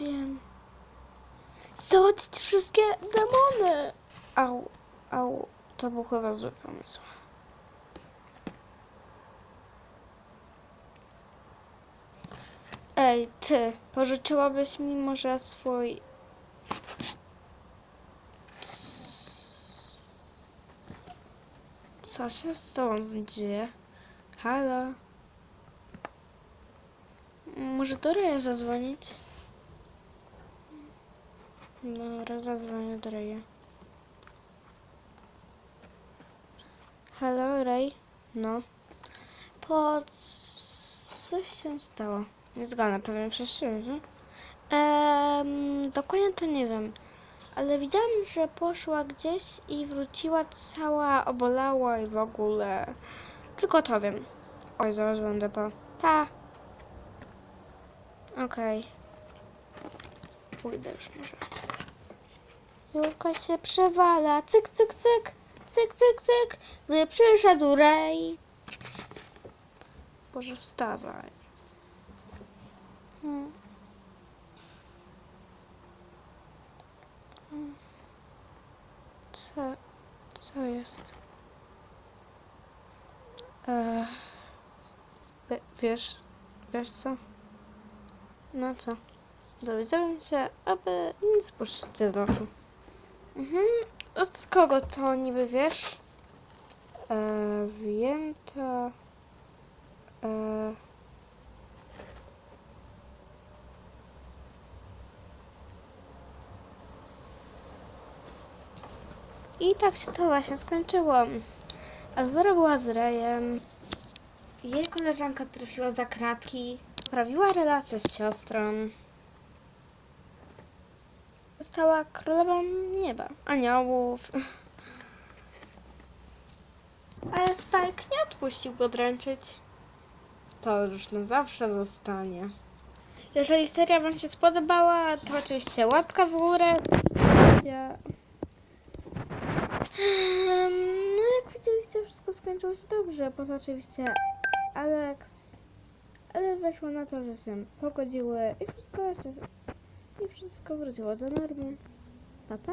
wiem. Załatwić wszystkie demony! Au, au, to był chyba zły pomysł. Ej, ty, pożyczyłabyś mi może swój... Co się z tobą dzieje? Halo? Może do zadzwonić? Dobra, zadzwonię do Reja. Halo, Rej? No. Po... Coś się stało. Nie zgadnę, pewnie przeszedłem. Ehm, dokładnie to nie wiem. Ale widziałam, że poszła gdzieś i wróciła cała obolała i w ogóle. Tylko to wiem. Oj, zaraz będę po. Pa! Okej. Pójdę już może. Julka się przewala. Cyk, cyk, cyk. Cyk, cyk, cyk. Gdy przyszedł Rej. Boże, wstawaj. Hmm. Hmm. Co, co jest? Eee, wie- wiesz, wiesz co? No co? Dowiedziałem się, aby nie spuszczać z oczu. Mhm. Od kogo to niby wiesz? Eee, wiem to... Eee... I tak się to właśnie skończyło. Alvaro była z Rejem. Jej koleżanka trafiła za kratki. Poprawiła relację z siostrą. Została królową nieba, aniołów. Ale Spike nie odpuścił go dręczyć. To już na zawsze zostanie. Jeżeli seria Wam się spodobała, to oczywiście łapka w górę. Ja... No jak widzieliście, wszystko skończyło się dobrze, poza oczywiście Alex, ale weszło na to, że się pogodziły i wszystko się, i wszystko wróciło do normy. Pa, pa.